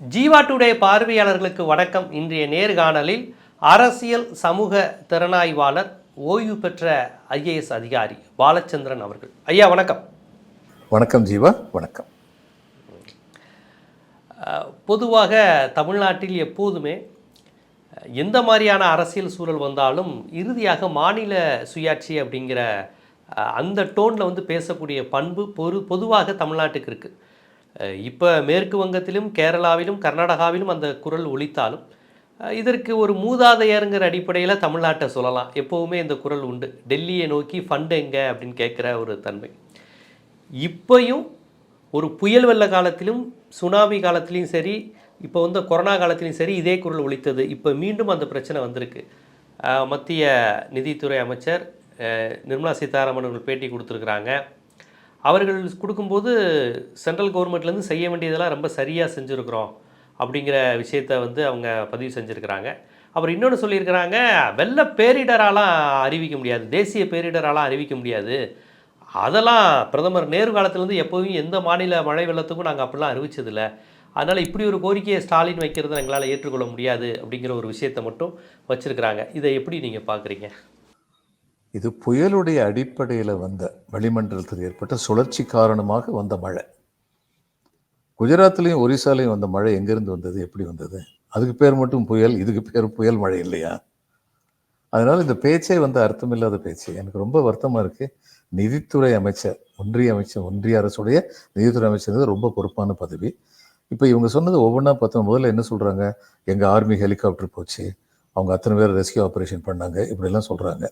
Jeeva today பார்வையாளர்களுக்கு வணக்கம். இன்றைய நேர்காணலில் அரசியல் சமூக திறனாய்வாளர் ஓய்வு பெற்ற ஐஏஎஸ் அதிகாரி பாலச்சந்திரன் அவர்கள். ஐயா வணக்கம். வணக்கம் ஜீவா வணக்கம். பொதுவாக தமிழ்நாட்டில் எப்போதுமே எந்த மாதிரியான அரசியல் சூழல் வந்தாலும் இறுதியாக மாநில சுயாட்சி அப்படிங்கிற அந்த டோனில் வந்து பேசக்கூடிய பண்பு பொது பொதுவாக தமிழ்நாட்டுக்கு இருக்குது இப்போ மேற்கு வங்கத்திலும் கேரளாவிலும் கர்நாடகாவிலும் அந்த குரல் ஒழித்தாலும் இதற்கு ஒரு மூதாதையருங்கிற அடிப்படையில் தமிழ்நாட்டை சொல்லலாம். எப்போவுமே இந்த குரல் உண்டு. டெல்லியை நோக்கி ஃபண்டு எங்க அப்படின்னு கேட்குற ஒரு தன்மை. இப்பையும் ஒரு புயல் வெள்ள காலத்திலும் சுனாமி காலத்திலையும் சரி இப்போ வந்து கொரோனா காலத்திலையும் சரி இதே குரல் ஒழித்தது இப்போ மீண்டும் அந்த பிரச்சனை வந்திருக்கு. மத்திய நிதித்துறை அமைச்சர் நிர்மலா சீதாராமன் அவர்கள் பேட்டி கொடுத்துருக்குறாங்க. அவர்கள் கொடுக்கும்போது சென்ட்ரல் கவர்மெண்ட்லேருந்து செய்ய வேண்டியதெல்லாம் ரொம்ப சரியாக செஞ்சுருக்குறோம் அப்படிங்கிற விஷயத்தை வந்து அவங்க பதிவு செஞ்சுருக்கிறாங்க. அப்புறம் இன்னொன்று சொல்லியிருக்கிறாங்க வெள்ள பேரிடராலாம் அறிவிக்க முடியாது தேசிய பேரிடராலாம் அறிவிக்க முடியாது. அதெல்லாம் பிரதமர் நேரு காலத்துலேருந்து எப்போவும் எந்த மாநில மழை வெள்ளத்துக்கும் நாங்கள் அப்படிலாம் அறிவிச்சதில்லை. அதனால் இப்படி ஒரு கோரிக்கையை ஸ்டாலின் வைக்கிறத எங்களால் ஏற்றுக்கொள்ள முடியாது அப்படிங்கிற ஒரு விஷயத்தை மட்டும் வச்சுருக்கிறாங்க. இதை எப்படி நீங்கள் பார்க்குறீங்க இது புயலுடைய அடிப்படையில் வந்த வளிமண்டலத்தில் ஏற்பட்ட சுழற்சி காரணமாக வந்த மழை. குஜராத்லேயும் ஒரிசாலையும் வந்த மழை எங்கேருந்து வந்தது எப்படி வந்தது? அதுக்கு பேர் மட்டும் புயல் இதுக்கு பேர் புயல் மழை இல்லையா? அதனால் இந்த பேச்சே வந்து அர்த்தமில்லாத பேச்சு. எனக்கு ரொம்ப வருத்தமாக இருக்குது நிதித்துறை அமைச்சர் ஒன்றிய அமைச்சர் ஒன்றிய அரசுடைய நிதித்துறை அமைச்சர் ரொம்ப பொறுப்பான பதவி. இப்போ இவங்க சொன்னது ஒவ்வொன்றா பார்த்தோம். முதல்ல என்ன சொல்கிறாங்க எங்கள் ஆர்மி ஹெலிகாப்டர் போச்சு. அவங்க அத்தனை பேர் ரெஸ்கியூ ஆப்ரேஷன் பண்ணாங்க இப்படிலாம் சொல்கிறாங்க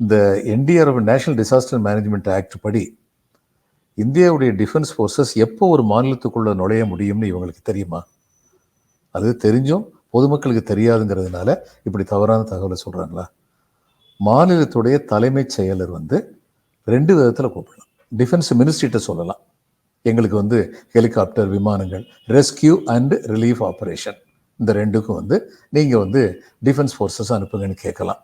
இந்த NDR national disaster management act படி இந்தியாவுடைய டிஃபென்ஸ் ஃபோர்ஸஸ் எப்போ ஒரு மாநிலத்துக்குள்ளே நுழைய முடியும்னு இவங்களுக்கு தெரியுமா? அது தெரிஞ்சும் பொதுமக்களுக்கு தெரியாதுங்கிறதுனால இப்படி தவறான தகவலை சொல்கிறாங்களா மாநிலத்துடைய தலைமைச் செயலர் வந்து ரெண்டு விதத்தில் கூப்பிடலாம். டிஃபென்ஸ் மினிஸ்ட்ரிகிட்ட சொல்லலாம். எங்களுக்கு வந்து ஹெலிகாப்டர் விமானங்கள் ரெஸ்கியூ அண்ட் ரிலீஃப் ஆப்ரேஷன் இந்த ரெண்டுக்கும் வந்து நீங்கள் வந்து டிஃபென்ஸ் ஃபோர்ஸஸ் அனுப்புங்கன்னு கேட்கலாம்.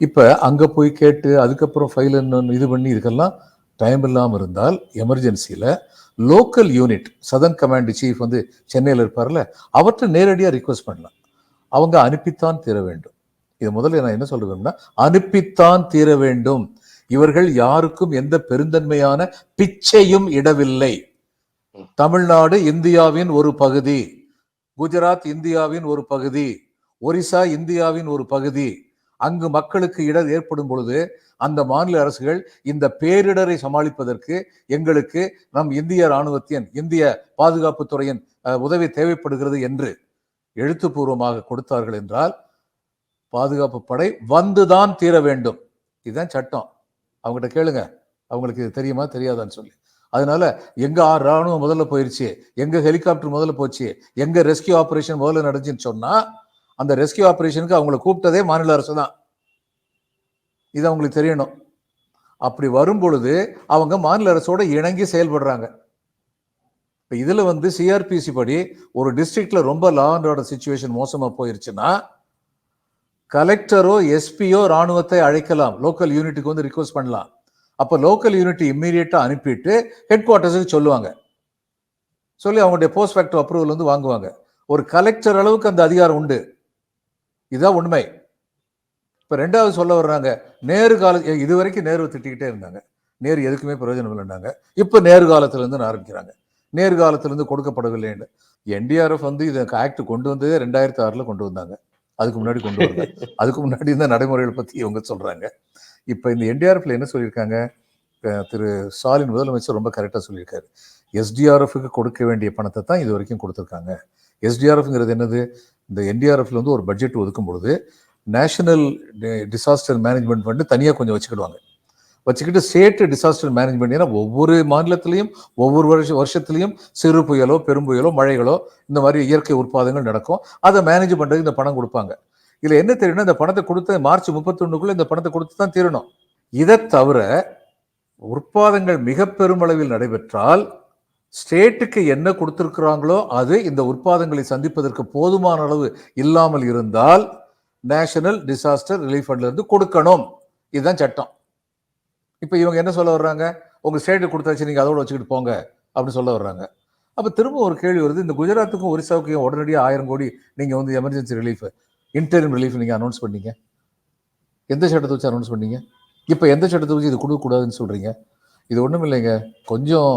இப்போ அங்கே போய் கேட்டு அதுக்கப்புறம் ஃபைல் இது பண்ணி இதுக்கெல்லாம் டைம் இல்லாமல் இருந்தால் எமர்ஜென்சியில் local unit southern command chief வந்து சென்னையில் இருப்பார்ல அவற்றை நேரடியாக ரிக்வெஸ்ட் பண்ணலாம். அவங்க அனுப்பித்தான் தீர வேண்டும். இது முதல்ல நான் என்ன சொல்றேன்னா அனுப்பித்தான் தீர வேண்டும். இவர்கள் யாருக்கும் எந்த பெருந்தன்மையான பிச்சையும் இடவில்லை. தமிழ்நாடு இந்தியாவின் ஒரு பகுதி குஜராத் இந்தியாவின் ஒரு பகுதி ஒரிசா இந்தியாவின் ஒரு பகுதி அங்கு மக்களுக்கு இடர் ஏற்படும் பொழுது அந்த மாநில அரசுகள் இந்த பேரிடரை சமாளிப்பதற்கு எங்களுக்கு நம் இந்திய ராணுவத்தின் இந்திய பாதுகாப்பு துறையின் உதவி தேவைப்படுகிறது என்று எழுத்துப்பூர்வமாக கொடுத்தார்கள் என்றால் பாதுகாப்பு படை வந்துதான் தீர வேண்டும். இதுதான் சட்டம். அவங்ககிட்ட கேளுங்க. அவங்களுக்கு இது தெரியுமா தெரியாதான்னு சொல்லி. அதனால எங்க ஆ- ராணுவம் முதல்ல போயிருச்சு எங்க ஹெலிகாப்டர் முதல்ல போச்சு எங்க ரெஸ்கியூ ஆபரேஷன் முதல்ல நடந்துச்சுன்னு சொன்னா அந்த ரெஸ்கியூ ஆப்ரேஷனுக்கு அவங்களை கூப்பிட்டதே மாநில அரசு தான் இது அவங்களுக்கு தெரியணும். அப்படி வரும் பொழுது அவங்க மாநில அரசோட இணங்கி செயல்படுறாங்க. இப்போ இதில் வந்து சிஆர்பிசி படி ஒரு டிஸ்ட்ரிக்ட்ல ரொம்ப லா அண்ட் ஆர்டர் சுச்சுவேஷன் மோசமாக போயிருச்சுன்னா கலெக்டரோ எஸ்பியோ ராணுவத்தை அழைக்கலாம். லோக்கல் யூனிட்டுக்கு வந்து ரிக்வஸ்ட் பண்ணலாம். அப்போ லோக்கல் யூனிட் இம்மீடியட்டாக அனுப்பிட்டு ஹெட் குவார்ட்டர்ஸுக்கு சொல்லுவாங்க. சொல்லி அவங்களுடைய போஸ்ட் ஃபேக்டர் அப்ரூவல் வந்து வாங்குவாங்க. ஒரு கலெக்டர் அளவுக்கு அந்த அதிகாரம் உண்டு. இதுதான் உண்மை. இப்போ ரெண்டாவது சொல்ல வர்றாங்க நேரு கால இது வரைக்கும் நேரு திட்டிக்கிட்டே இருந்தாங்க. நேரு எதுக்குமே பிரயோஜனம் இல்லைன்னாங்க இப்போ நேரு காலத்துல இருந்து ஆரம்பிக்கிறாங்க. நேரு கொடுக்கப்படவில்லை என்று கொடுக்கப்படவில்லைன்னு என்டிஆர்எஃப் வந்து இதை ஆக்ட் கொண்டு வந்ததே ரெண்டாயிரத்தி ஆறுல கொண்டு வந்தாங்க. அதுக்கு முன்னாடி கொண்டு வந்தாங்க அதுக்கு முன்னாடி இந்த நடைமுறைகள் பத்தி இவங்க சொல்றாங்க. இப்போ இந்த என்டிஆர்எஃப்ல என்ன சொல்லியிருக்காங்க? திரு ஸ்டாலின் முதலமைச்சர் ரொம்ப கரெக்டாக சொல்லியிருக்காரு. எஸ்டிஆர்எஃப்க்கு கொடுக்க வேண்டிய பணத்தை தான் இது வரைக்கும் கொடுத்துருக்காங்க. எஸ்டிஆர்எஃப்ங்கிறது என்னது? இந்த என்டிஆர்எஃப்ல வந்து ஒரு பட்ஜெட் ஒதுக்கும் பொழுது நேஷனல் டிசாஸ்டர் மேனேஜ்மெண்ட் ஃபண்டு தனியாக கொஞ்சம் வச்சுக்கிடுவாங்க. வச்சுக்கிட்டு ஸ்டேட் டிசாஸ்டர் மேனேஜ்மெண்ட் ஏன்னா ஒவ்வொரு மாநிலத்திலையும் ஒவ்வொரு வருஷ வருஷத்துலையும் சிறு புயலோ பெரும் புயலோ மழைகளோ இந்த மாதிரி இயற்கை உற்பாதங்கள் நடக்கும். அதை மேனேஜ் பண்ணுறதுக்கு இந்த பணம் கொடுப்பாங்க. இதில் என்ன தெரியும்னா இந்த பணத்தை கொடுத்த மார்ச் முப்பத்தொன்னுக்குள்ளே இந்த பணத்தை கொடுத்து தான் தீரணும். இதை தவிர உற்பாதங்கள் மிக பெருமளவில் நடைபெற்றால் ஸ்டேட்டுக்கு என்ன கொடுத்துருக்குறாங்களோ அது இந்த உற்பாதங்களை சந்திப்பதற்கு போதுமான அளவு இல்லாமல் இருந்தால் நேஷனல் டிசாஸ்டர் ரிலீஃப் ஃபண்ட்லேருந்து கொடுக்கணும். இதுதான் சட்டம். இப்போ இவங்க என்ன சொல்ல வர்றாங்க? உங்கள் ஸ்டேட்டு கொடுத்தாச்சு நீங்கள் அதோட வச்சுக்கிட்டு போங்க அப்படின்னு சொல்ல வர்றாங்க. அப்போ திரும்ப ஒரு கேள்வி வருது இந்த குஜராத்துக்கும் ஒரிசாவுக்கும் உடனடியாக ஆயிரம் கோடி நீங்கள் வந்து எமர்ஜென்சி ரிலீஃப் இன்டர்ம் ரிலீஃப் நீங்கள் அனௌன்ஸ் பண்ணீங்க. எந்த சட்டத்தை வச்சு அனௌன்ஸ் பண்ணீங்க? இப்போ எந்த சட்டத்தை வச்சு இது கொடுக்கக்கூடாதுன்னு சொல்கிறீங்க இது ஒன்றும் இல்லைங்க. கொஞ்சம்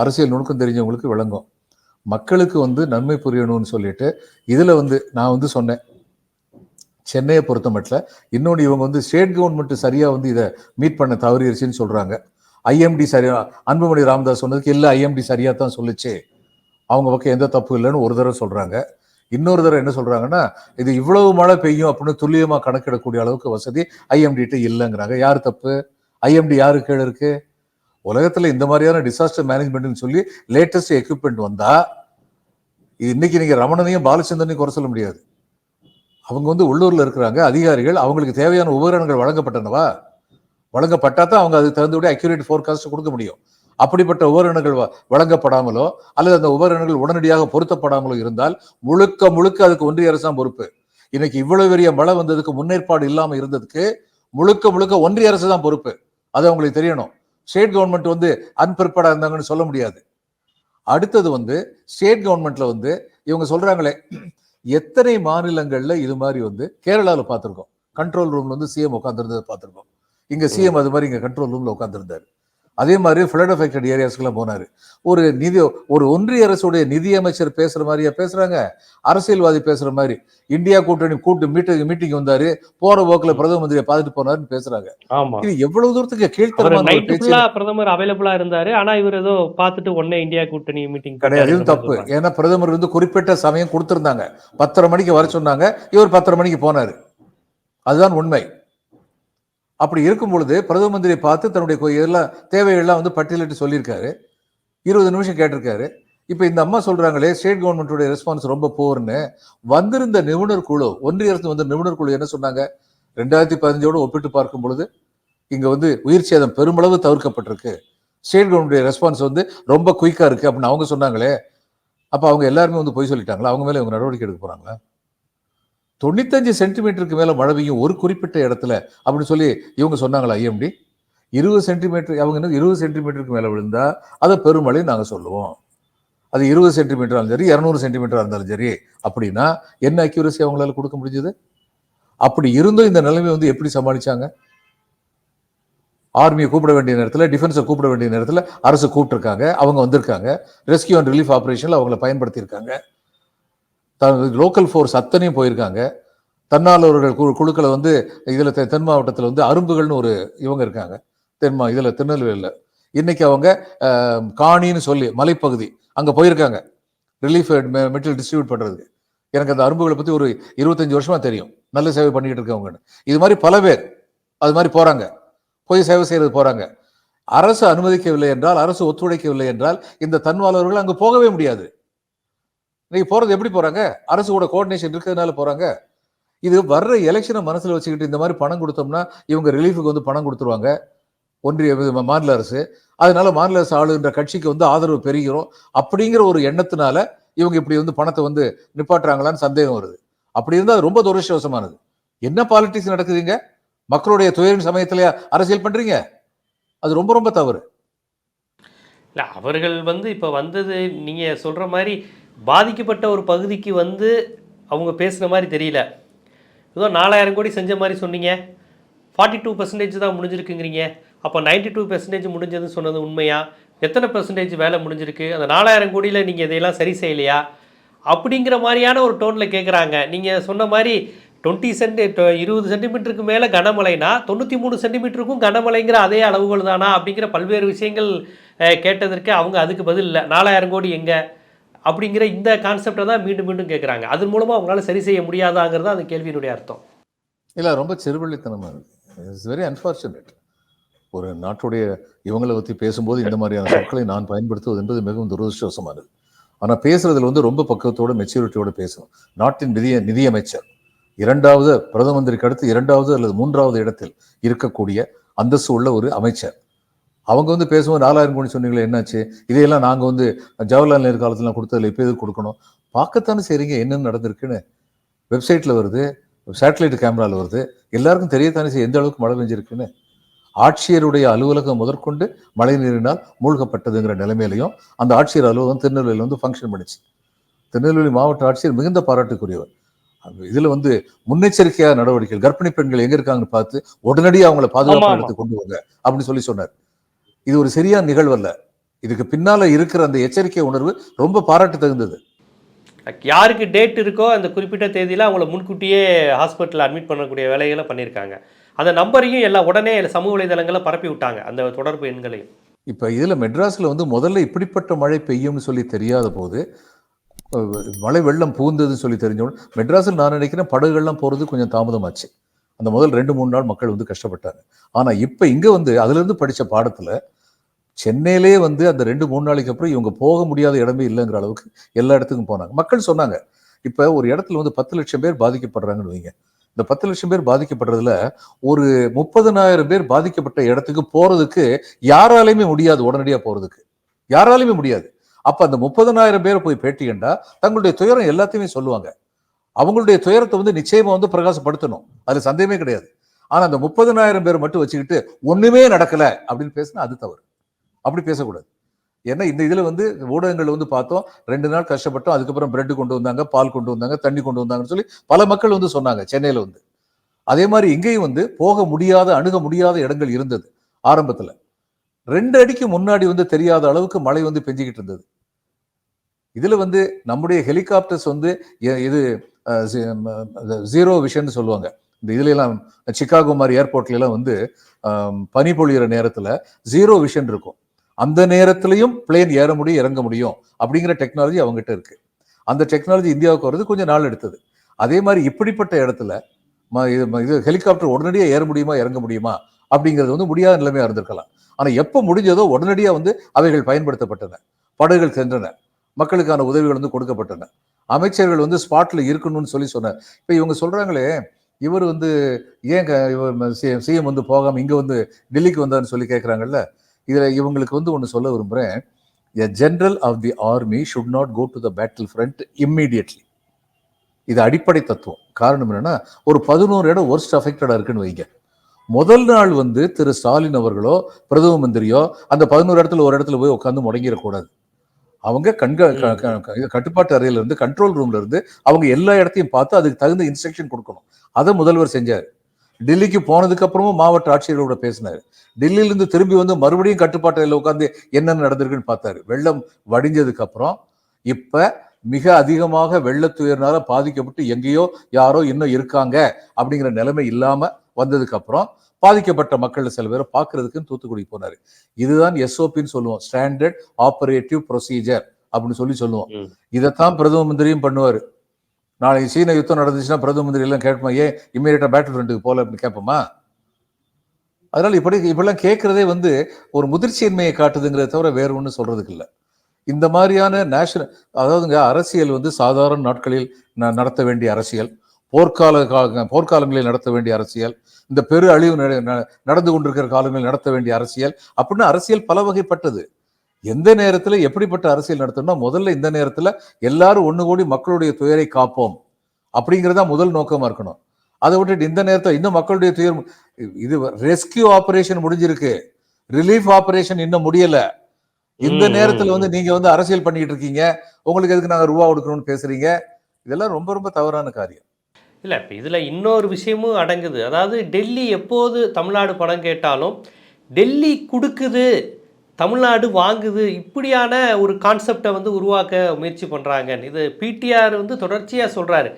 அரசியல் நுணுக்கம் தெரிஞ்சவங்களுக்கு விளங்கும். மக்களுக்கு வந்து நன்மை புரியணும்னு சொல்லிட்டு இதில் வந்து நான் வந்து சொன்னேன். சென்னையை பொறுத்த மட்டும் இன்னொன்று இவங்க வந்து ஸ்டேட் கவர்மெண்ட் சரியாக வந்து இதை மீட் பண்ண தவறிடுச்சுன்னு சொல்கிறாங்க ஐஎம்டி சரியா அன்புமணி ராமதாஸ் சொன்னதுக்கு இல்லை ஐஎம்டி சரியாக தான் சொல்லிச்சு. அவங்க பக்கம் எந்த தப்பு இல்லைன்னு ஒரு தடவை சொல்கிறாங்க இன்னொரு தடவை என்ன சொல்கிறாங்கன்னா இது இவ்வளவு மழை பெய்யும் அப்படின்னு துல்லியமாக கணக்கிடக்கூடிய அளவுக்கு வசதி ஐஎம்டிட்டு இல்லைங்கிறாங்க. யார் தப்பு? ஐஎம்டி யாரு கீழே இருக்குது உலகத்தில் இந்த மாதிரியான டிசாஸ்டர் மேனேஜ்மெண்ட்னு சொல்லி லேட்டஸ்ட் எக்யூப்மெண்ட் வந்தால் இது இன்னைக்கு நீங்கள் ரமணனையும் பாலச்சந்திரனையும் குறை சொல்ல முடியாது. அவங்க வந்து உள்ளூரில் இருக்கிறாங்க அதிகாரிகள் அவங்களுக்கு தேவையான உபகரணங்கள் வழங்கப்பட்டனவா? வழங்கப்பட்டா தான் அவங்க அதுக்கு தகுந்தபடி அக்யூரேட் ஃபோர்காஸ்ட் கொடுக்க முடியும். அப்படிப்பட்ட உபகரணங்கள் வ- வழங்கப்படாமலோ அல்லது அந்த உபகரணங்கள் உடனடியாக பொருத்தப்படாமலோ இருந்தால் முழுக்க முழுக்க அதுக்கு ஒன்றிய அரசு தான் பொறுப்பு. இன்னைக்கு இவ்வளவு பெரிய மழை வந்ததுக்கு முன்னேற்பாடு இல்லாமல் இருந்ததுக்கு முழுக்க முழுக்க ஒன்றிய அரசு தான் பொறுப்பு. அது அவங்களுக்கு தெரியணும். ஸ்டேட் கவர்மெண்ட் வந்து அன்பிரிப்பேர்டா இருந்தாங்கன்னு சொல்ல முடியாது. அடுத்தது வந்து ஸ்டேட் கவர்மெண்ட்ல வந்து இவங்க சொல்றாங்களே எத்தனை மாநிலங்கள்ல இது மாதிரி வந்து கேரளாவில் பார்த்துருக்கோம். கண்ட்ரோல் ரூம்ல வந்து சிஎம் உட்காந்துருந்தது பார்த்துருக்கோம். இங்க சிஎம் அது மாதிரி இங்க கண்ட்ரோல் ரூம்ல உட்காந்துருந்தாரு அதே மாதிரி ஃபிளட் அஃபெக்டட் ஏரியாஸ்க்குலாம் போனாரு. ஒரு நிதி ஒரு ஒன்றிய அரசுடைய நிதி அமைச்சர் பேசுற மாதிரியா பேசுறாங்க. அரசியல்வாதி பேசுற மாதிரி. இந்தியா கூட்டணி கூட்டு மீட்டிங் மீட்டிங் வந்தாரு. போற போக்குல பிரதம மந்திரியை பார்த்துட்டு போனாருன்னு பேசுறாங்க. ஆமா. இது எவ்வளவு தூரத்துக்கு கீழ்த்தரமான பிரதமர் அவைலபிளா இருந்தாரு. ஆனா இவர் ஏதோ பார்த்துட்டு உடனே இந்தியா கூட்டணி மீட்டிங் கிடையாது. இது தப்பு. ஏன்னா பிரதமர் வந்து குறிப்பிட்ட சமயம் கொடுத்திருந்தாங்க. பத்தரை மணிக்கு வர சொன்னாங்க. இவர் பத்தரை மணிக்கு போனாரு. அதுதான் உண்மை. அப்படி இருக்கும் பொழுது பிரதம மந்திரியை பார்த்து தன்னுடைய எல்லாம் தேவையெல்லாம் வந்து பட்டியலிட்டு சொல்லியிருக்காரு. இருபது நிமிஷம் கேட்டிருக்காரு. இப்போ இந்த அம்மா சொல்கிறாங்களே ஸ்டேட் கவர்மெண்ட்டுடைய ரெஸ்பான்ஸ் ரொம்ப போர்னு வந்திருந்த நிபுணர் குழு ஒன்றிய அரசு வந்த நிபுணர் குழு என்ன சொன்னாங்க? ரெண்டாயிரத்தி பதினஞ்சோடு ஒப்பிட்டு பார்க்கும் பொழுது இங்கே வந்து உயிர் சேதம் பெருமளவு தவிர்க்கப்பட்டிருக்கு. ஸ்டேட் கவர்மெண்ட்டுடைய ரெஸ்பான்ஸ் வந்து ரொம்ப குயிக்காக இருக்குது அப்படின்னு அவங்க சொன்னாங்களே. அப்போ அவங்க எல்லாருமே வந்து பொய் சொல்லிட்டாங்களா? அவங்க மேலே இவங்க நடவடிக்கை எடுக்க போகிறாங்களா தொண்ணூத்தஞ்சு சென்டிமீட்டருக்கு மேலே மழை பெய்யும் ஒரு குறிப்பிட்ட இடத்துல அப்படின்னு சொல்லி இவங்க சொன்னாங்களா ஐஎம்டி இருபது சென்டிமீட்டர் அவங்க என்ன இருபது சென்டிமீட்டருக்கு மேலே விழுந்தா அதை பெருமழை நாங்கள் சொல்லுவோம். அது இருபது சென்டிமீட்டராக இருந்தாலும் சரி இரநூறு சென்டிமீட்டராக இருந்தாலும் சரி அப்படின்னா என்ன அக்யூரசி அவங்களால கொடுக்க முடிஞ்சது? அப்படி இருந்தும் இந்த நிலைமை வந்து எப்படி சமாளிச்சாங்க? ஆர்மியை கூப்பிட வேண்டிய நேரத்தில் டிஃபென்ஸை கூப்பிட வேண்டிய நேரத்தில் அரசு கூப்பிட்டுருக்காங்க அவங்க வந்திருக்காங்க ரெஸ்கியூ அண்ட் ரிலீஃப் ஆப்ரேஷனில் அவங்கள பயன்படுத்தியிருக்காங்க. லோக்கல் ஃபோர்ஸ் அத்தனையும் போயிருக்காங்க. தன்னார்வலர்கள் குழு குழுக்களை வந்து இதில் தென் மாவட்டத்தில் வந்து அரும்புகள்னு ஒரு இவங்க இருக்காங்க. தென் மா இதில் திருநெல்வேலியில். இன்னைக்கு அவங்க காணின்னு சொல்லி மலைப்பகுதி அங்கே போயிருக்காங்க. ரிலீஃப் மெட்டீரியல் டிஸ்ட்ரிபியூட் பண்ணுறதுக்கு எனக்கு அந்த அரும்புகளை பற்றி ஒரு இருபத்தஞ்சி வருஷமாக தெரியும். நல்ல சேவை பண்ணிக்கிட்டு இருக்கவங்கன்னு. இது மாதிரி பல பேர் அது மாதிரி போகிறாங்க போய் சேவை செய்கிறது போகிறாங்க அரசு அனுமதிக்கவில்லை என்றால் அரசு ஒத்துழைக்கவில்லை என்றால் இந்த தன்வாளர்கள் அங்கே போகவே முடியாது. இன்னைக்கு போறது எப்படி போறாங்க? அரசு கூட கோஆர்டினேஷன் இருக்கிறதுனால போறாங்க. இது வர்ற எலெக்ஷனை மனசுல வச்சுக்கிட்டு இந்த மாதிரி பணம் கொடுத்தோம்னா இவங்க ரிலீஃபுக்கு வந்து பணம் கொடுத்துருவாங்க. ஒன்றிய மாநில அரசு. அதனால மாநில அரசு ஆளுன்ற கட்சிக்கு வந்து ஆதரவு பெருகிறோம் அப்படிங்கிற ஒரு எண்ணத்தினால இவங்க இப்படி வந்து பணத்தை வந்து நிப்பாட்டுறாங்களான்னு சந்தேகம் வருது. அப்படி இருந்தால் அது ரொம்ப துரதிருஷ்டவசமானது. என்ன பாலிடிக்ஸ் நடக்குதுங்க? மக்களுடைய துயரின் சமயத்திலே அரசியல் பண்றீங்க? அது ரொம்ப ரொம்ப தவறு. இல்லை அவர்கள் வந்து இப்போ வந்தது நீங்கள் சொல்கிற மாதிரி பாதிக்கப்பட்ட ஒரு பகுதிக்கு வந்து அவங்க பேசுன மாதிரி தெரியல. ஏதோ நாலாயிரம் கோடி செஞ்ச மாதிரி சொன்னீங்க. ஃபார்ட்டி டூ பர்சன்டேஜ் தான் முடிஞ்சிருக்குங்கிறீங்க. அப்போ நைன்டி டூ பெர்சன்டேஜ் முடிஞ்சதுன்னு சொன்னது உண்மையா? எத்தனை பெர்சன்டேஜ் வேலை முடிஞ்சிருக்கு? அந்த நாலாயிரம் கோடியில் நீங்கள் இதையெல்லாம் சரி செய்யலையா? அப்படிங்கிற மாதிரியான ஒரு டோனில் கேட்குறாங்க நீங்கள் சொன்ன மாதிரி டுவெண்ட்டி சென்டி இருபது சென்டிமீட்டருக்கு மேலே கனமழைனா தொண்ணூற்றி மூணு சென்டிமீட்டருக்கும் கனமழைங்கிற அதே அளவுகள் தானா அப்படிங்கிற பல்வேறு விஷயங்கள் கேட்டதற்கு அவங்க அதுக்கு பதில் இல்லை. நாலாயிரம் கோடி எங்கே? அப்படிங்கிற இந்த கான்செப்டை தான் மீண்டும் மீண்டும் கேட்குறாங்க அதன் மூலமாக அவங்களால சரி செய்ய முடியாதாங்கிறது தான் அந்த கேள்வியினுடைய அர்த்தம். இல்லை ரொம்ப சிறுவள்ளித்தனமா இருக்கு இட்ஸ் வெரி அன்ஃபார்ச்சுனேட் ஒரு நாட்டுடைய இவங்களை பற்றி பேசும்போது இந்த மாதிரியான சொற்களை நான் பயன்படுத்துவது என்பது மிகவும் துரதிருஷ்டவசமானது ஆனால் பேசுறதுல வந்து ரொம்ப பக்குவத்தோட மெச்சூரிட்டியோட பேசணும். நாட்டின் நிதி நிதியமைச்சர் இரண்டாவது பிரதம மந்திரிக்கு அடுத்து இரண்டாவது அல்லது மூன்றாவது இடத்தில் இருக்கக்கூடிய அந்தஸ்து உள்ள ஒரு அமைச்சர். அவங்க வந்து பேசும்போது நாலாயிரம் கோடி சொன்னீங்களே என்னாச்சு? இதையெல்லாம் நாங்க வந்து ஜவஹர்லால் நேரு காலத்துல கொடுத்ததில்ல இப்போ எதுக்கு கொடுக்கணும்? பார்க்கத்தானே சரிங்க என்னென்ன நடந்திருக்குன்னு. வெப்சைட்ல வருது சேட்டலைட் கேமரால வருது. எல்லாருக்கும் தெரியத்தானே செய்யும் எந்த அளவுக்கு மழை பெஞ்சிருக்குன்னு. ஆட்சியருடைய அலுவலகம் முதற்கொண்டு மழை நீரினால் மூழ்கப்பட்டதுங்கிற நிலைமையிலையும் அந்த ஆட்சியர் அலுவலகம் திருநெல்வேலியில் வந்து ஃபங்க்ஷன் பண்ணுச்சு. திருநெல்வேலி மாவட்ட ஆட்சியர் மிகுந்த பாராட்டுக்குரியவர். இதுல வந்து முன்னெச்சரிக்கையா நடவடிக்கைகள் கர்ப்பிணி பெண்கள் எங்க இருக்காங்கன்னு பார்த்து உடனடியாக அவங்கள பாதுகாப்பு. எடுத்து கொண்டு வாங்க அப்படின்னு சொல்லி சொன்னார். இது ஒரு சரியான நிகழ்வு அல்ல இதுக்கு பின்னால இருக்கிற அந்த எச்சரிக்கை உணர்வு ரொம்ப பாராட்டு தகுந்தது யாருக்கு டேட் இருக்கோ அந்த குறிப்பிட்ட தேதியில் அவங்கள முன்கூட்டியே ஹாஸ்பிட்டலில் அட்மிட் பண்ணக்கூடிய வேலைகளை பண்ணியிருக்காங்க அந்த நம்பரையும் எல்லாம் உடனே சமூக வலைதளங்களில் பரப்பி விட்டாங்க அந்த தொடர்பு எண்களையும். இப்ப இதுல மெட்ராஸ்ல வந்து முதல்ல இப்படிப்பட்ட மழை பெய்யும்னு சொல்லி தெரியாத போது மழை வெள்ளம் பூந்ததுன்னு சொல்லி தெரிஞ்சவொடனே மெட்ராஸில் நான் நினைக்கிறேன் படகுகள்லாம் போறது கொஞ்சம் தாமதமாச்சு. அந்த முதல் ரெண்டு மூணு நாள் மக்கள் வந்து கஷ்டப்பட்டாங்க. ஆனா இப்ப இங்க வந்து அதுல இருந்து படிச்ச பாடத்துல சென்னையிலே வந்து அந்த ரெண்டு மூணு நாளைக்கு அப்புறம் இவங்க போக முடியாத இடமே இல்லைங்கிற அளவுக்கு எல்லா இடத்துக்கும் போனாங்க. மக்கள் சொன்னாங்க இப்போ ஒரு இடத்துல வந்து பத்து லட்சம் பேர் பாதிக்கப்படுறாங்கன்னு வைங்க. இந்த பத்து லட்சம் பேர் பாதிக்கப்படுறதுல ஒரு முப்பதனாயிரம் பேர் பாதிக்கப்பட்ட இடத்துக்கு போறதுக்கு யாராலையுமே முடியாது உடனடியாக போறதுக்கு. யாராலையுமே முடியாது. அப்ப அந்த முப்பதனாயிரம் பேரை போய் பேட்டி கண்டா தங்களுடைய துயரம் எல்லாத்தையுமே சொல்லுவாங்க. அவங்களுடைய துயரத்தை வந்து நிச்சயமா வந்து பிரகாசப்படுத்தணும். அது சந்தேகமே கிடையாது. ஆனா அந்த முப்பதனாயிரம் பேர் மட்டும் வச்சுக்கிட்டு ஒண்ணுமே நடக்கல அப்படின்னு பேசினா அது தவறு. அப்படி பேசக்கூடாது. ஏன்னா இந்த இதில் வந்து ஊடகங்கள் வந்து பார்த்தோம் ரெண்டு நாள் கஷ்டப்பட்டோம் அதுக்கப்புறம் பிரெட் கொண்டு வந்தாங்க பால் கொண்டு வந்தாங்க தண்ணி கொண்டு வந்தாங்கன்னு சொல்லி பல மக்கள் வந்து சொன்னாங்க சென்னையில் வந்து. அதே மாதிரி இங்கேயும் வந்து போக முடியாத அணுக முடியாத இடங்கள் இருந்தது ஆரம்பத்தில். ரெண்டு அடிக்கு முன்னாடி வந்து தெரியாத அளவுக்கு மழை வந்து பெஞ்சிக்கிட்டு இருந்தது. இதில் வந்து நம்முடைய ஹெலிகாப்டர்ஸ் வந்து எ- இது ஜீரோ விஷன் சொல்லுவாங்க. இந்த இதுல சிக்காகோ மாதிரி ஏர்போர்ட்லாம் வந்து பனி பொழியிற நேரத்தில் ஜீரோ விஷன் இருக்கும். அந்த நேரத்திலையும் பிளேன் ஏற முடியும் இறங்க முடியும் அப்படிங்கிற டெக்னாலஜி அவங்ககிட்ட இருக்கு. அந்த டெக்னாலஜி இந்தியாவுக்கு வர்றது கொஞ்சம் நாள் எடுத்தது. அதே மாதிரி இப்படிப்பட்ட இடத்துல ம- இது இது ஹெலிகாப்டர் உடனடியாக ஏற முடியுமா இறங்க முடியுமா அப்படிங்கிறது வந்து முடியாத நிலைமையாக இருந்திருக்கலாம். ஆனால் எப்போ முடிஞ்சதோ உடனடியாக வந்து அவைகள் பயன்படுத்தப்பட்டன. படகுகள் சென்றன. மக்களுக்கான உதவிகள் வந்து கொடுக்கப்பட்டன. அமைச்சர்கள் வந்து ஸ்பாட்டில் இருக்கணும்னு சொல்லி சொன்னார் இப்போ இவங்க சொல்கிறாங்களே இவர் வந்து ஏன் இவர் சிஎம் வந்து போகாமல் இங்கே வந்து டெல்லிக்கு வந்தாருன்னு சொல்லி கேட்குறாங்கல்ல இதுல இவங்களுக்கு வந்து ஒன்று சொல்ல விரும்புறேன். A general of the army should not go to the battle front immediately இது அடிப்படை தத்துவம். காரணம் என்னன்னா ஒரு பதினோரு இடம் ஒர்ஸ்ட் அஃபெக்டடா இருக்குன்னு வைங்க. முதல் நாள் வந்து திரு ஸ்டாலின் அவர்களோ பிரதம மந்திரியோ அந்த பதினோரு இடத்துல ஒரு இடத்துல போய் உட்காந்து முடங்கிடக்கூடாது. அவங்க கண்க கட்டுப்பாட்டு அறையில இருந்து கண்ட்ரோல் ரூம்ல இருந்து அவங்க எல்லா இடத்தையும் பார்த்து அதுக்கு தகுந்த இன்ஸ்ட்ரக்ஷன் கொடுக்கணும். அதை முதல்வர் செஞ்சார். டெல்லிக்கு போனதுக்கு அப்புறமும் மாவட்ட ஆட்சியர்களோட பேசினார். டெல்லியில இருந்து திரும்பி வந்து மறுபடியும் கட்டுப்பாட்டு அறையில உட்காந்து என்ன நடந்திருக்குன்னு பார்த்தாரு. வெள்ளம் வடிஞ்சதுக்கு அப்புறம் இப்ப மிக அதிகமாக வெள்ளத்துயர்னால பாதிக்கப்பட்டு எங்கேயோ யாரோ இன்னும் இருக்காங்க அப்படிங்கிற நிலைமை இல்லாம வந்ததுக்கு அப்புறம் பாதிக்கப்பட்ட மக்கள் சில பேரை பார்க்கறதுக்குன்னு தூத்துக்குடி போனாரு. இதுதான் எஸ்ஓபின்னு சொல்லுவோம். ஸ்டாண்டர்ட் ஆபரேட்டிவ் ப்ரொசீஜர் அப்படின்னு சொல்லி சொல்லுவோம். இதைத்தான் பிரதம மந்திரியும் பண்ணுவாரு. நாளைக்கு சீன யுத்தம் நடந்துச்சுன்னா பிரதம மந்திரி எல்லாம் கேட்போமா ஏன் இம்மீடியட்டாக பேட்டில் ஃப்ரண்ட்டுக்கு போகல அப்படின்னு கேட்போமா? அதனால் இப்படி இப்படிலாம் கேட்குறதே வந்து ஒரு முதிர்ச்சியின்மையை காட்டுதுங்கிறத தவிர வேறு ஒன்றும் சொல்கிறதுக்கு இல்லை. இந்த மாதிரியான நேஷனல் அதாவதுங்க அரசியல் வந்து சாதாரண நாட்களில் ந- நடத்த வேண்டிய அரசியல் போர்க்கால போர்க்காலங்களில் நடத்த வேண்டிய அரசியல் இந்த பெரு அழிவு ந- நடந்து கொண்டிருக்கிற காலங்களில் நடத்த வேண்டிய அரசியல் அப்படின்னு அரசியல் பல வகைப்பட்டது எந்த நேரத்துல எப்படிப்பட்ட அரசியல் நடத்தணும்னா முதல்ல இந்த நேரத்துல எல்லாரும் ஒண்ணு கூடி மக்களுடைய துயரை காப்போம். அப்படிங்கிறதா முதல் நோக்கமா இருக்கணும். அதை விட்டுட்டு இந்த நேரத்துல இன்னும் மக்களுடைய துயர் இது ரெஸ்கியூ ஆபரேஷன் முடிஞ்சிருக்கு. ரிலீஃப் ஆபரேஷன் இன்னும் முடியல. இந்த நேரத்துல வந்து நீங்க வந்து அரசியல் பண்ணிட்டு இருக்கீங்க. உங்களுக்கு எதுக்கு நாங்க ரூபா கொடுக்கணும்னு பேசுறீங்க? இதெல்லாம் ரொம்ப ரொம்ப தவறான காரியம். இல்லை இப்போ இதில் இன்னொரு விஷயமும் அடங்குது. அதாவது டெல்லி எப்போது தமிழ்நாடு படம் கேட்டாலும் டெல்லி கொடுக்குது. தமிழ்நாடு வாங்குது. இப்படியான ஒரு கான்செப்டை வந்து உருவாக்க முயற்சி பண்ணுறாங்க இது பிடிஆர் வந்து தொடர்ச்சியாக சொல்கிறாரு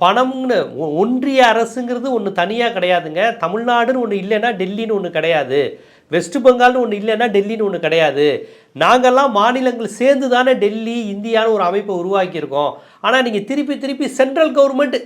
பணம்னு ஒ- ஒன்றிய அரசுங்கிறது ஒன்று தனியாக கிடையாதுங்க. தமிழ்நாடுன்னு ஒன்று இல்லைன்னா டெல்லின்னு ஒன்று கிடையாது. வெஸ்ட் பெங்கால்னு ஒன்று இல்லைன்னா டெல்லின்னு ஒன்று கிடையாது. நாங்கள்லாம் மாநிலங்கள் சேர்ந்து தானே டெல்லி இந்தியான்னு ஒரு அமைப்பை உருவாக்கியிருக்கோம். ஆனால் நீங்கள் திருப்பி திருப்பி சென்ட்ரல் கவர்மெண்ட்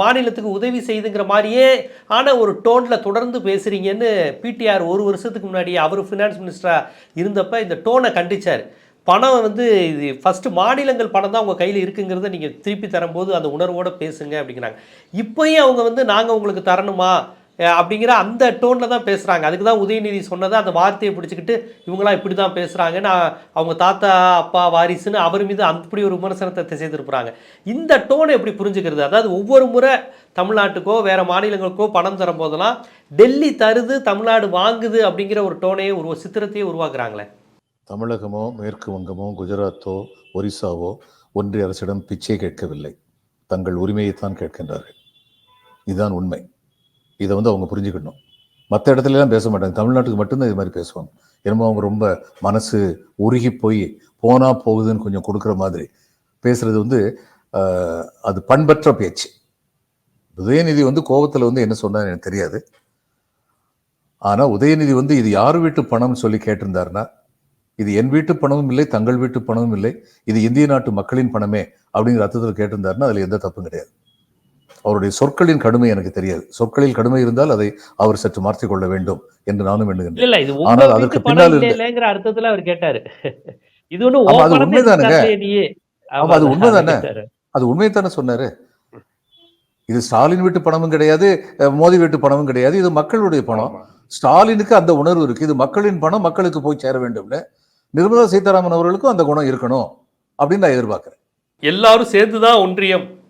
மாநிலத்துக்கு உதவி செய்துங்கிற மாதிரியே ஆனால் ஒரு டோனில் தொடர்ந்து பேசுகிறீங்கன்னு பிடிஆர் ஒரு வருஷத்துக்கு முன்னாடி அவர் ஃபினான்ஸ் மினிஸ்டராக இருந்தப்ப இந்த டோனை கண்டிச்சார். பணம் வந்து இது ஃபஸ்ட்டு மாநிலங்கள் பணம் தான் உங்கள் கையில் இருக்குங்கிறத நீங்கள் திருப்பி தரும்போது அந்த உணர்வோடு பேசுங்க அப்படிங்கிறாங்க. இப்போயும் அவங்க வந்து நாங்கள் உங்களுக்கு தரணுமா? அப்படிங்கிற அந்த டோனில் தான் பேசுகிறாங்க அதுக்கு தான் உதயநிதி சொன்னதை அந்த வார்த்தையை பிடிச்சிக்கிட்டு இவங்களாம் இப்படி தான் பேசுகிறாங்க நான் அவங்க தாத்தா அப்பா வாரிசுன்னு அவர் மீது அப்படி ஒரு விமர்சனத்தை திசை திருப்புறாங்க இந்த டோனை எப்படி புரிஞ்சுக்கிறது? அதாவது ஒவ்வொரு முறை தமிழ்நாட்டுக்கோ வேறு மாநிலங்களுக்கோ பணம் தரும் போதெல்லாம் டெல்லி தருது தமிழ்நாடு வாங்குது அப்படிங்கிற ஒரு டோனையே ஒரு சித்திரத்தையே உருவாக்குறாங்களே. தமிழகமோ மேற்கு வங்கமோ குஜராத்தோ ஒரிசாவோ ஒன்றிய அரசிடம் பிச்சை கேட்கவில்லை. தங்கள் உரிமையைத்தான் கேட்கின்றார்கள். இதுதான் உண்மை. இதை வந்து அவங்க புரிஞ்சுக்கணும். மற்ற இடத்துலலாம் பேச மாட்டாங்க. தமிழ்நாட்டுக்கு மட்டும்தான் இது மாதிரி பேசுவாங்க. என்னமோ அவங்க ரொம்ப மனசு உருகி போய் போனால் போகுதுன்னு கொஞ்சம் கொடுக்குற மாதிரி பேசுறது வந்து அது பண்பற்ற பேச்சு. உதயநிதி வந்து கோபத்தில் வந்து என்ன சொன்னார் எனக்கு தெரியாது. ஆனால் உதயநிதி வந்து இது யார் வீட்டு பணம்னு சொல்லி கேட்டிருந்தாருன்னா இது என் வீட்டு பணமும் இல்லை தங்கள் வீட்டு பணமும் இல்லை இது இந்திய நாட்டு மக்களின் பணமே அப்படிங்கிற அர்த்தத்தில் கேட்டிருந்தாருன்னா அதில் எந்த தப்பும் கிடையாது. அவருடைய சொற்களின் கடுமை எனக்கு தெரியாது. சொற்களில் கடுமை இருந்தால் அதை அவர் சற்று மாற்றிக் கொள்ள வேண்டும் என்று நானும் உங்க ஆனால் வீட்டு அதற்கு பின்னால் இருந்த- அர்த்தத்துல அவர் கேட்டாரு. இது ஒண்ணு அது உண்மைதானுங்க. ஆமா, அது உண்மைதானே? அது உண்மையை சொன்னாரு? இது ஸ்டாலின் வீட்டு பணமும் கிடையாது மோடி வீட்டு பணமும் கிடையாது இது மக்களுடைய பணம். ஸ்டாலினுக்கு அந்த உணர்வு இருக்கு. இது மக்களின் பணம் மக்களுக்கு போய் சேர வேண்டும்னு. நிர்மலா சீதாராமன் அவர்களுக்கும் அந்த குணம் இருக்கணும் அப்படின்னு நான் எதிர்பார்க்கிறேன். எல்லாரும் சேர்ந்து தான் ஒன்றியம்.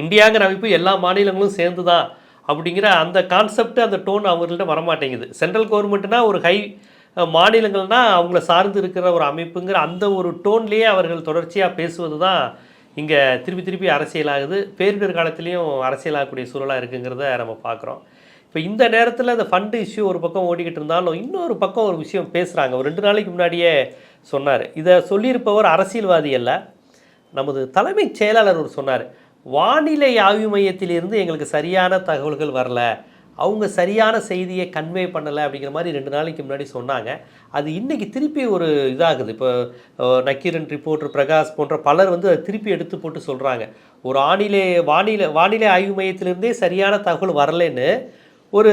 இந்தியாங்கிற அமைப்பு எல்லா மாநிலங்களும் சேர்ந்து தான் அப்படிங்கிற அந்த கான்செப்ட் அந்த டோன் அவங்கள்ட்ட வரமாட்டேங்குது. சென்ட்ரல் கவர்மெண்ட்னா ஒரு ஹை மாநிலங்கள்னா அவங்கள சார்ந்து இருக்கிற ஒரு அமைப்புங்கிற அந்த ஒரு டோன்லேயே அவர்கள் தொடர்ச்சியாக பேசுவது தான் இங்கே திருப்பி திருப்பி அரசியலாகுது. பேரிடர் காலத்துலேயும் அரசியலாகக்கூடிய சூழலாக இருக்குங்கிறத நம்ம பார்க்குறோம் இப்போ இந்த நேரத்தில் அந்த ஃபண்டு இஷ்யூ ஒரு பக்கம் ஓடிக்கிட்டு இருந்தாலும் இன்னொரு பக்கம் ஒரு விஷயம் பேசுகிறாங்க ஒரு ரெண்டு நாளைக்கு முன்னாடியே சொன்னார். இதை சொல்லியிருப்பவர் அரசியல்வாதி அல்ல. நமது தலைமைச் செயலாளர் ஒரு சொன்னார். வானிலை ஆய்வு மையத்திலிருந்து எங்களுக்கு சரியான தகவல்கள் வரல. அவங்க சரியான செய்தியை கன்வே பண்ணலை அப்படிங்கிற மாதிரி ரெண்டு நாளைக்கு முன்னாடி சொன்னாங்க. அது இன்னைக்கு திருப்பி ஒரு இதாகுது. இப்போ நக்கீரன் ரிப்போர்ட்டர் பிரகாஷ் போன்ற பலர் வந்து அதை திருப்பி எடுத்து போட்டு சொல்கிறாங்க ஒரு வானிலை வானிலை வானிலை ஆய்வு மையத்திலிருந்தே சரியான தகவல் வரலைன்னு ஒரு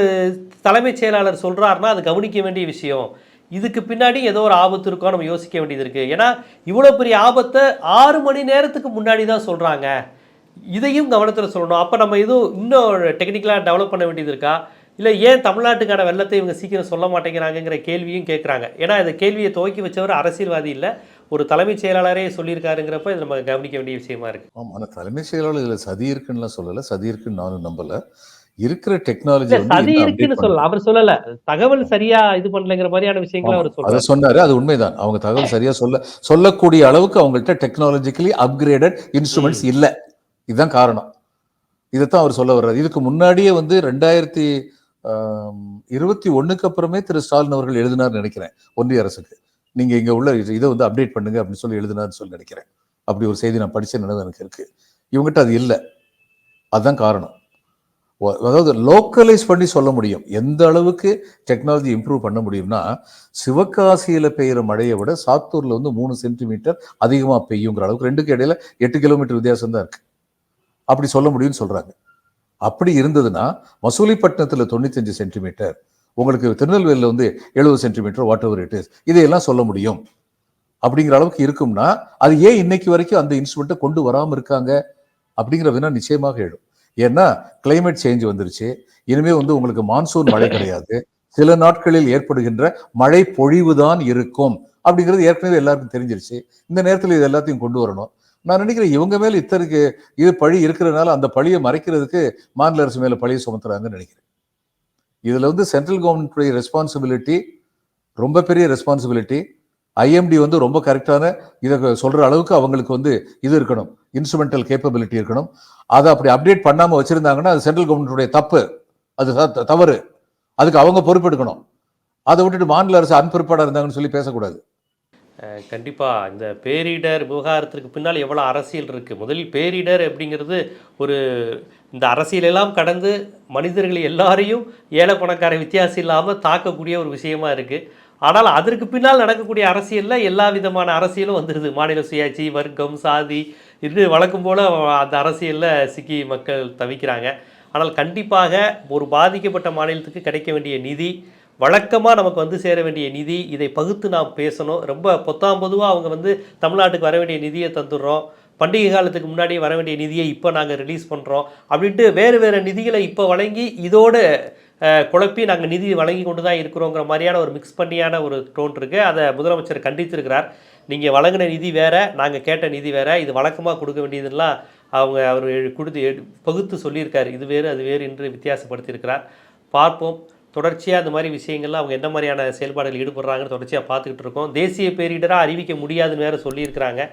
தலைமைச் செயலாளர் சொல்கிறாருன்னா அது கவனிக்க வேண்டிய விஷயம். இதுக்கு பின்னாடி ஏதோ ஒரு ஆபத்து இருக்கோ நம்ம யோசிக்க வேண்டியது இருக்குது ஏன்னா இவ்வளோ பெரிய ஆபத்தை ஆறு மணி நேரத்துக்கு முன்னாடி தான் சொல்கிறாங்க இதையும் கவனத்தில் சொல்லணும். அப்போ நம்ம எதுவும் இன்னும் டெக்னிக்கலாக டெவலப் பண்ண வேண்டியது இருக்கா? இல்லை ஏன் தமிழ்நாட்டுக்கான வெள்ளத்தை இவங்க சீக்கிரம் சொல்ல மாட்டேங்கிறாங்கங்கிற கேள்வியும் கேட்குறாங்க ஏன்னா இந்த கேள்வியை துவக்கி வச்சவர் அரசியல்வாதி இல்லை ஒரு தலைமைச் செயலாளரே சொல்லியிருக்காருங்கிறப்ப இது நம்ம கவனிக்க வேண்டிய விஷயமா இருக்குது ஆமா ஆனா தலைமைச் செயலாளர் இதுல சதி இருக்குன்னு சொல்லல சதி இருக்குன்னு நானும் நம்பல. இருக்கிற டெக்னாலஜி சதி இருக்குன்னு சொல்லல. அவர் சொல்லல. தகவல் சரியா இது பண்ணலைங்கிற மாதிரியான விஷயங்களை அவர் அதை சொல்றாரு சொன்னாரு. அது உண்மைதான். அவங்க தகவல் சரியா சொல்ல சொல்லக்கூடிய அளவுக்கு அவங்கள்ட்ட டெக்னாலஜிக்கலி அப்கிரேடட் இன்ஸ்ட்ருமெண்ட்ஸ் இல்ல. இதுதான் காரணம். இதைத்தான் அவர் சொல்ல வர்றாரு. இதுக்கு முன்னாடியே வந்து ரெண்டாயிரத்தி இருபத்தி ஒன்றுக்கு அப்புறமே திரு ஸ்டாலின் அவர்கள் எழுதினார் நினைக்கிறேன் ஒன்றிய அரசுக்கு. நீங்கள் இங்கே உள்ள இதை வந்து அப்டேட் பண்ணுங்க அப்படின்னு சொல்லி எழுதினார்னு சொல்லி நினைக்கிறேன். அப்படி ஒரு செய்தி நான் படித்த நினைவு எனக்கு இருக்குது இவங்ககிட்ட அது இல்லை. அதுதான் காரணம். அதாவது லோக்கலைஸ் பண்ணி சொல்ல முடியும். எந்த அளவுக்கு டெக்னாலஜி இம்ப்ரூவ் பண்ண முடியும்னா சிவகாசியில் பெய்கிற மழையை விட சாத்தூரில் வந்து மூணு சென்டிமீட்டர் அதிகமாக பெய்யுங்கிற அளவுக்கு ரெண்டுக்கு இடையில எட்டு கிலோமீட்டர் வித்தியாசம் தான் இருக்குது அப்படி சொல்ல முடியும்னு சொல்கிறாங்க அப்படி இருந்ததுன்னா மசூலிப்பட்டினத்தில் தொண்ணூத்தஞ்சு சென்டிமீட்டர் உங்களுக்கு திருநெல்வேலியில் வந்து எழுபது centimetre whatever it is இதையெல்லாம் சொல்ல முடியும். அப்படிங்கிற அளவுக்கு இருக்கும்னா அது ஏன் இன்னைக்கு வரைக்கும் அந்த இன்ஸ்ட்ருமெண்ட்டை கொண்டு வராமல் இருக்காங்க? அப்படிங்கிற வினா நிச்சயமாக எழும். ஏன்னா கிளைமேட் சேஞ்ச் வந்துருச்சு. இனிமே வந்து உங்களுக்கு மான்சூன் மழை கிடையாது. சில நாட்களில் ஏற்படுகின்ற மழை பொழிவு தான் இருக்கும். அப்படிங்கிறது ஏற்கனவே எல்லாருக்கும் தெரிஞ்சிருச்சு. இந்த நேரத்தில் இது எல்லாத்தையும் கொண்டு வரணும். நான் நினைக்கிறேன் இவங்க மேல இத்தருக்கு இது பழி இருக்கிறதுனால அந்த பழியை மறைக்கிறதுக்கு மாநில அரசு மேல பழியை சுமத்துறாங்கன்னு நினைக்கிறேன். இதுல வந்து சென்ட்ரல் கவர்மெண்ட்டுடைய ரெஸ்பான்சிபிலிட்டி ரொம்ப பெரிய ரெஸ்பான்சிபிலிட்டி ஐஎம்டி வந்து ரொம்ப கரெக்டான இதை சொல்ற அளவுக்கு அவங்களுக்கு வந்து இது இருக்கணும் இன்ஸ்ட்ருமெண்டல் கேப்பபிலிட்டி இருக்கணும். அதை அப்படி அப்டேட் பண்ணாமல் வச்சிருந்தாங்கன்னா அது சென்ட்ரல் கவர்மெண்ட்டுடைய தப்பு அது த- தவறு. அதுக்கு அவங்க பொறுப்பெடுக்கணும். அதை விட்டுட்டு மாநில அரசு அன்பிற்பாடாக இருந்தாங்கன்னு சொல்லி பேசக்கூடாது. கண்டிப்பாக இந்த பேரிடர் விவகாரத்திற்கு பின்னால் எவ்வளோ அரசியல் இருக்குது முதலில் பேரிடர் அப்படிங்கிறது ஒரு இந்த அரசியலெல்லாம் கடந்து மனிதர்கள் எல்லாரையும் ஏழை பணக்கார வித்தியாசம் இல்லாமல் தாக்கக்கூடிய ஒரு விஷயமா இருக்குது ஆனால் அதற்கு பின்னால் நடக்கக்கூடிய அரசியலில் எல்லா விதமான அரசியலும் வந்துடுது மாநில சுயாட்சி வர்க்கம் சாதி இது வழக்கம் போல் அந்த அரசியலில் சிக்கி மக்கள் தவிக்கிறாங்க. ஆனால் கண்டிப்பாக ஒரு பாதிக்கப்பட்ட மாநிலத்துக்கு கிடைக்க வேண்டிய நிதி வழக்கமாக நமக்கு வந்து சேர வேண்டிய நிதி இதை பகுத்து நாம் பேசணும். ரொம்ப பொத்தாம் பொதுவாக அவங்க வந்து தமிழ்நாட்டுக்கு வர வேண்டிய நிதியை தந்துடுறோம். பண்டிகை காலத்துக்கு முன்னாடி வர வேண்டிய நிதியை இப்போ நாங்கள் ரிலீஸ் பண்ணுறோம் அப்படின்ட்டு வேறு வேறு நிதிகளை இப்போ வழங்கி இதோடு குழப்பி நாங்கள் நிதி வழங்கி கொண்டு தான் இருக்கிறோங்கிற மாதிரியான ஒரு மிக்ஸ் பண்ணியான ஒரு டோன் இருக்குது அதை முதலமைச்சர் கண்டித்திருக்கிறார். நீங்கள் வழங்கின நிதி வேறு நாங்கள் கேட்ட நிதி வேறு இது வழக்கமாக கொடுக்க வேண்டியதெல்லாம் அவங்க அவர் கொடுத்து பகுத்து சொல்லியிருக்காரு. இது வேறு அது வேறு என்று வித்தியாசப்படுத்தியிருக்கிறார். பார்ப்போம். தொடர்ச்சியாக அந்த மாதிரி விஷயங்கள்ல அவங்க எந்த மாதிரியான செயல்பாடுகள் ஈடுபடுறாங்கன்னு தொடர்ச்சியாக பார்த்துக்கிட்டு இருக்கோம். தேசிய பேரிடராக அறிவிக்க முடியாதுன்னு வேறு சொல்லியிருக்கிறாங்க.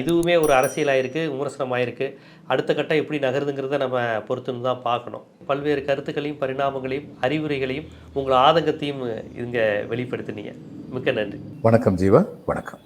இதுவுமே ஒரு அரசியலாயிருக்கு விமர்சனமாயிருக்கு. அடுத்த கட்டம் எப்படி நகருதுங்கிறத நம்ம பொறுத்துன்னு தான் பார்க்கணும். பல்வேறு கருத்துக்களையும் பரிணாமங்களையும் அறிவுரைகளையும் உங்கள் ஆதங்கத்தையும் இங்கே வெளிப்படுத்தினீங்க. மிக்க நன்றி. வணக்கம் ஜீவா வணக்கம்.